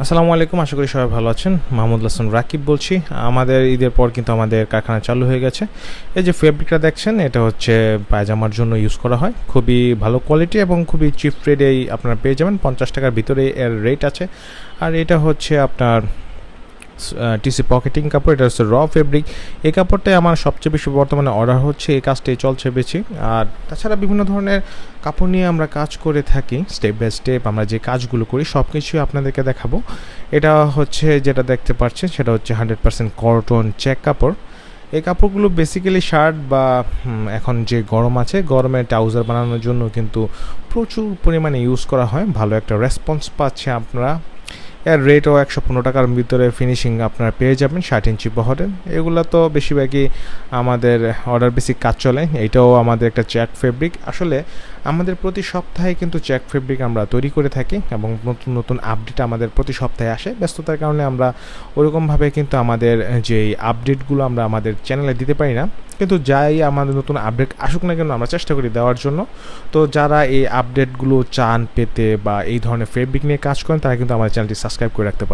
আসসালামু আলাইকুম, আশা করি সবাই ভালো আছেন। মাহমুদ হাসান রাকিব বলছি। আমাদের ঈদের পর কিন্তু আমাদের কারখানা চালু হয়ে গেছে। এই যে ফেব্রিকটা দেখছেন, এটা হচ্ছে পায়জামার জন্য ইউজ করা হয়। খুবই ভালো কোয়ালিটি এবং খুবই চিপ রেটেই আপনারা পেয়ে যাবেন। পঞ্চাশ টাকার ভিতরে এর রেট আছে। আর এটা হচ্ছে আপনার টিসি পকেটিং কাপড়, এটা হচ্ছে র ফেব্রিক এই কাপড়টাই আমার সবচেয়ে বেশি বর্তমানে অর্ডার হচ্ছে, এই কাজটাই চলছে বেশি। আর তাছাড়া বিভিন্ন ধরনের কাপড় নিয়ে আমরা কাজ করে থাকি স্টেপ বাই স্টেপ আমরা যে কাজগুলো করি সব কিছুই আপনাদেরকে দেখাবো। এটা হচ্ছে যেটা দেখতে পাচ্ছেন, সেটা হচ্ছে হান্ড্রেড পার্সেন্ট কটন চেক কাপড়। এই কাপড়গুলো বেসিক্যালি শার্ট বা এখন যে গরম আছে, গরমে ট্রাউজার বানানোর জন্য কিন্তু প্রচুর পরিমাণে ইউজ করা হয়। ভালো একটা রেসপন্স পাচ্ছে আপনারা। এর রেটও একশো পনেরো টাকার ভিতরে ফিনিশিং আপনারা পেয়ে যাবেন, ষাট ইঞ্চি বহরের এগুলো তো বেশিরভাগই আমাদের অর্ডার বেসিক কাজ চলে, এটাও আমাদের একটা চ্যাক ফেব্রিক আসলে আমাদের প্রতি সপ্তাহে কিন্তু চ্যাক ফেব্রিক আমরা তৈরি করে থাকি এবং নতুন নতুন আপডেট আমাদের প্রতি সপ্তাহে আসে। ব্যস্ততার কারণে আমরা ওরকমভাবে কিন্তু আমাদের যেই আপডেটগুলো আমরা আমাদের চ্যানেলে দিতে পারি না। কিন্তু যাই আমাদের নতুন আপডেট আসুক না কেন, আমরা চেষ্টা করি দেওয়ার জন্য। তো যারা এই আপডেটগুলো চান পেতে বা এই ধরনের ফেব্রিক নিয়ে কাজ করেন, তারা কিন্তু আমাদের চ্যানেলটি সাবস্ক্রাইব করে রাখতে পারেন।